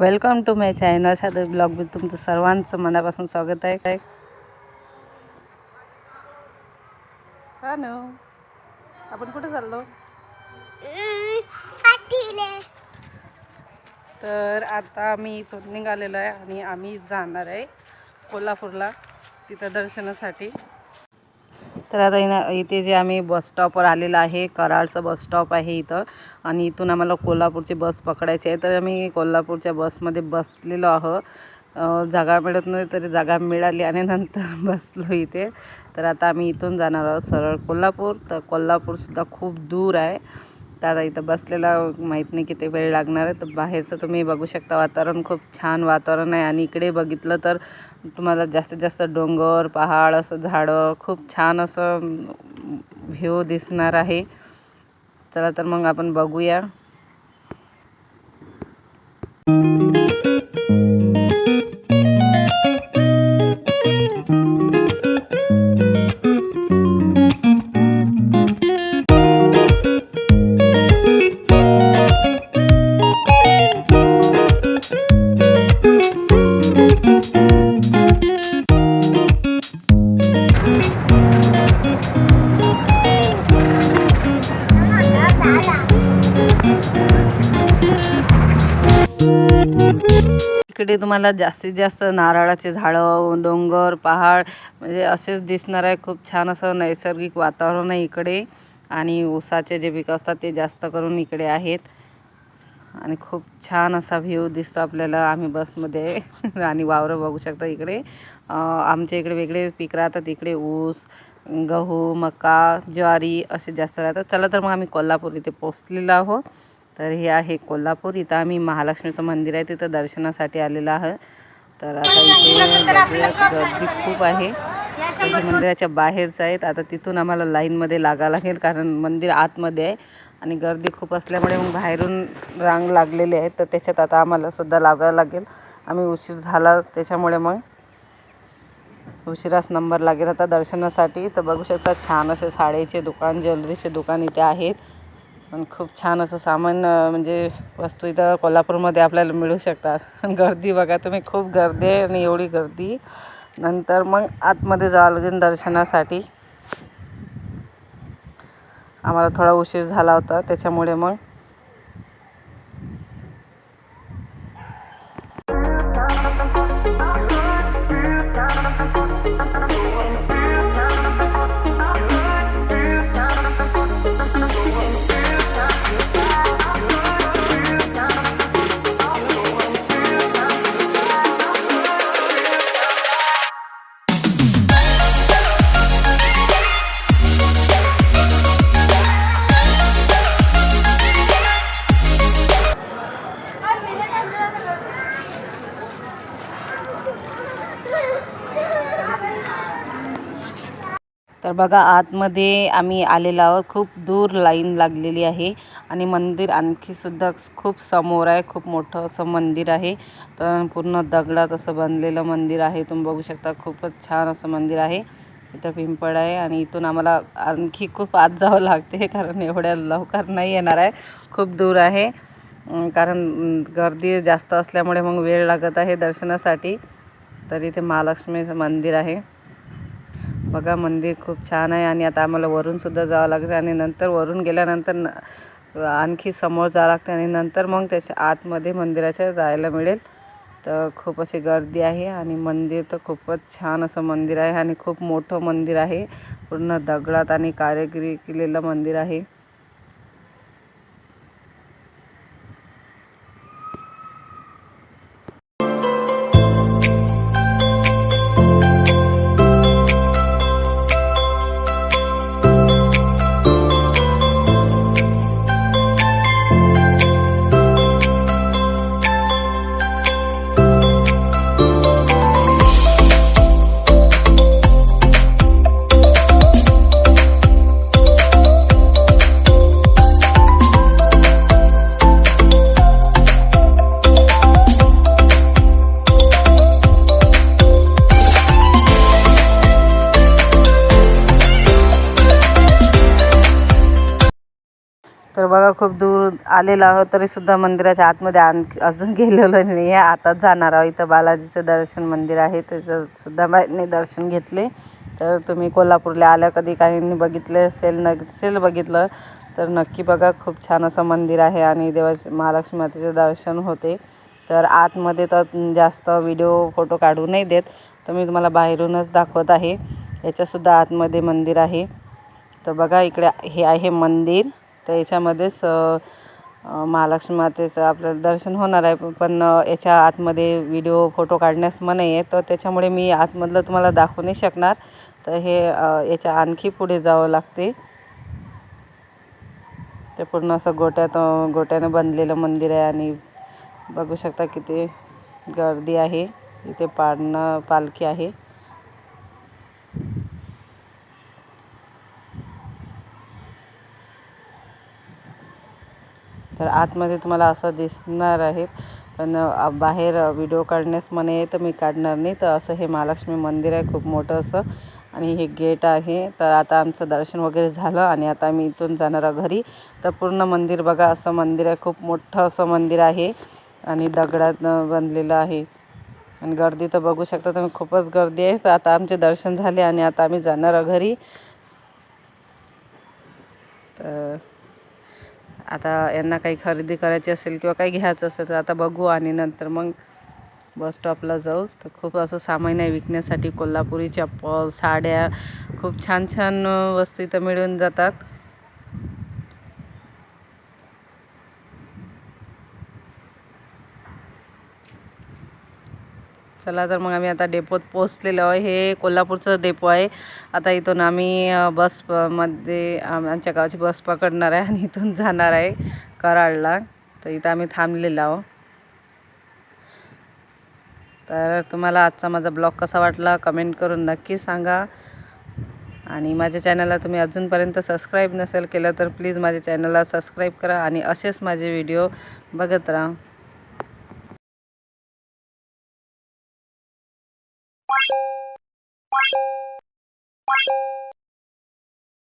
Welcome to my channel सादर ब्लॉगमध्ये तुमचं सर्वांचं मनापासून स्वागत आहे. काय हा ना. आपण कुठे चाललो? तर आता आम्ही इथून निघालेलो आहे आणि आम्ही जाणार आहे कोल्हापूरला तिथं दर्शनासाठी. तर आता इना- इथे जे आम्ही बस स्टॉपवर आलेलं आहे कराडचं बस स्टॉप आहे इथं. आणि इथून आम्हाला कोल्हापूरची बस पकडायची आहे. तर आम्ही कोल्हापूरच्या बसमध्ये बसलेलो आहोत. जागा मिळत नाही तरी जागा मिळाली आणि नंतर बसलो इथे. तर आता आम्ही इथून जाणार आहोत सरळ कोल्हापूर. तर कोल्हापूरसुद्धा खूप दूर आहे. तर आता इथं बसलेला माहीत नाही किती वेळ लागणार आहे. तर बाहेरचं तुम्ही बघू शकता. वातावरण खूप छान वातावरण आहे. आणि इकडे बघितलं तर तुम्हाला जास्तीत जास्त डोंगर पहाड असं झाडं खूप छान असं व्ह्यू दिसणार आहे. चला तर मग आपण बघूया. इकडे तुम्हाला जास्तीत जास्त नारळाचे झाडं डोंगर पहाड म्हणजे असेच दिसणार आहे. खूप छान असं नैसर्गिक वातावरण आहे इकडे. आणि ऊसाचे जे पिकं असतात ते जास्त करून इकडे आहेत. आणि खूप छान असा व्ह्यू दिसतो आपल्याला. आम्ही बसमध्ये आणि वावरं बघू शकता इकडे. आमच्या इकडे वेगळे पीक राहतात. इकडे ऊस गहू मका ज्वारी असे जास्त राहतात. चला तर मग आम्ही कोल्हापूर इथे पोचलेलो आहोत. तर हे आहे कोल्हापूर. इथं आम्ही महालक्ष्मीचं मंदिर आहे तिथं दर्शनासाठी आलेलं आहे तर आता इथे गर्दी खूप आहे. मंदिराच्या बाहेरचं आहेत. आता तिथून आम्हाला लाईनमध्ये लागावं लागेल कारण मंदिर आतमध्ये आहे आणि गर्दी खूप असल्यामुळे मग बाहेरून रांग लागलेली आहे. तर त्याच्यात आता आम्हाला सुद्धा लागावं लागेल. आम्ही उशीर झाला त्याच्यामुळे मग उशिराच नंबर लागेल आता दर्शनासाठी. तर बघू शकता छान असे साडीचे दुकान ज्वेलरीचे दुकान इथे आहेत. आणि खूप छान असं सामान म्हणजे वस्तू इथं कोल्हापूरमध्ये आपल्याला मिळू शकतात. आणि गर्दी बघा तुम्ही खूप गर्दी आहे आणि एवढी गर्दी. नंतर मग आतमध्ये जावं लागेल दर्शनासाठी. आम्हाला थोडा उशीर झाला होता त्याच्यामुळे मग तर बघा आतमध्ये आम्ही आलेलो आहोत. खूप दूर लाईन लागलेली आहे आणि मंदिर आणखी सुद्धा खूप समोर आहे. खूप मोठं असं मंदिर आहे. तर पूर्ण दगडात असं बनलेलं मंदिर आहे. तुम्ही बघू शकता खूपच छान असं मंदिर आहे. इथं पिंपळ आहे आणि इथून आम्हाला आणखी खूप आत जावं लागते कारण एवढ्या लवकर नाही येणार आहे. खूप दूर आहे. कारण गर्दी जास्त असल्यामुळे मग वेळ लागत आहे दर्शनासाठी. तर इथे महालक्ष्मीचं मंदिर आहे. बघा मंदिर खूप छान आहे आणि आता आम्हाला वरूनसुद्धा जावं लागतं आणि नंतर वरून गेल्यानंतर न- आणखी समोर जावं लागतं आणि नंतर मग त्याच्या आतमध्ये मंदिराच्या जायला मिळेल. तर खूप अशी गर्दी आहे आणि मंदिर तर खूपच छान असं मंदिर आहे आणि खूप मोठं मंदिर आहे. पूर्ण दगडात आणि कारागिरी केलेलं मंदिर आहे. तर बघा खूप दूर आलेलो आहोत तरीसुद्धा मंदिराच्या आतमध्ये आणखी अजून गेलेलो नाही आहे आताच जाणार आहोत इथं. बालाजीचं दर्शन मंदिर आहे त्याचंसुद्धा बाईंनी दर्शन घेतले. तर तुम्ही कोल्हापूरला आल्या कधी काहींनी बघितले असेल नसेल बघितलं तर नक्की बघा. खूप छान असं मंदिर आहे आणि देवाचे महालक्ष्मी मातेचे दर्शन होते. तर आतमध्ये तर जास्त व्हिडिओ फोटो काढू नाही देत. तर मी तुम्हाला बाहेरूनच दाखवत आहे. याच्यासुद्धा आतमध्ये मंदिर आहे. तर बघा इकडे हे आहे मंदिर. तर याच्यामध्येच महालक्ष्मी मातेचं आपलं दर्शन होणार आहे. पण याच्या आतमध्ये व्हिडिओ फोटो काढण्यास मनाई आहे तर त्याच्यामुळे मी आतमधलं तुम्हाला दाखवू नाही शकणार. तर हे याच्या आणखी पुढे जावं लागते. ते पूर्ण असं गोट्यात गोट्यानं बनलेलं मंदिर आहे आणि बघू शकता किती गर्दी आहे. इथे पाळणं पालखी आहे. तर आतमध्ये तुम्हाला असं दिसणार आहे. पण बाहेर व्हिडिओ काढण्यास म्हणे आहे तर मी काढणार नाही. तर असं हे महालक्ष्मी मंदिर आहे खूप मोठं असं. आणि हे गेट आहे. तर आता आमचं दर्शन वगैरे झालं आणि आता आम्ही इथून जाणार आहोत घरी. तर पूर्ण मंदिर बघा असं मंदिर आहे. खूप मोठं असं मंदिर आहे. आणि दगडात बनलेलं आहे. आणि गर्दी तर बघू शकता तुम्ही खूपच गर्दी आहे. तर आता आमचे दर्शन झाले आणि आता आम्ही जाणार आहोत घरी. तर आता यांना काही खरेदी करायची असेल किंवा काही घ्यायचं असेल तर आता बघू आणि नंतर मग बस स्टॉपला जाऊ. तर खूप असं सामान आहे विकण्यासाठी कोल्हापुरी चप्पल साड्या खूप छान छान वस्तू इथं मिळून जातात. चला तर मग आम्ही आता डेपोत पोचलेलो आहे. हे कोल्हापूरचं डेपो आहे. आता इथून आम्ही बसमध्ये आमच्या गावची बस पकडणार आहे आणि इथून जाणार आहे कराडला. तर इथं आम्ही थांबलेलो आहो. तर तुम्हाला आजचा माझा ब्लॉग कसा वाटला कमेंट करून नक्की सांगा. आणि माझ्या चॅनलला तुम्ही अजूनपर्यंत सबस्क्राईब नसेल केलं तर प्लीज माझ्या चॅनलला सबस्क्राईब करा आणि असेच माझे व्हिडिओ बघत राहा.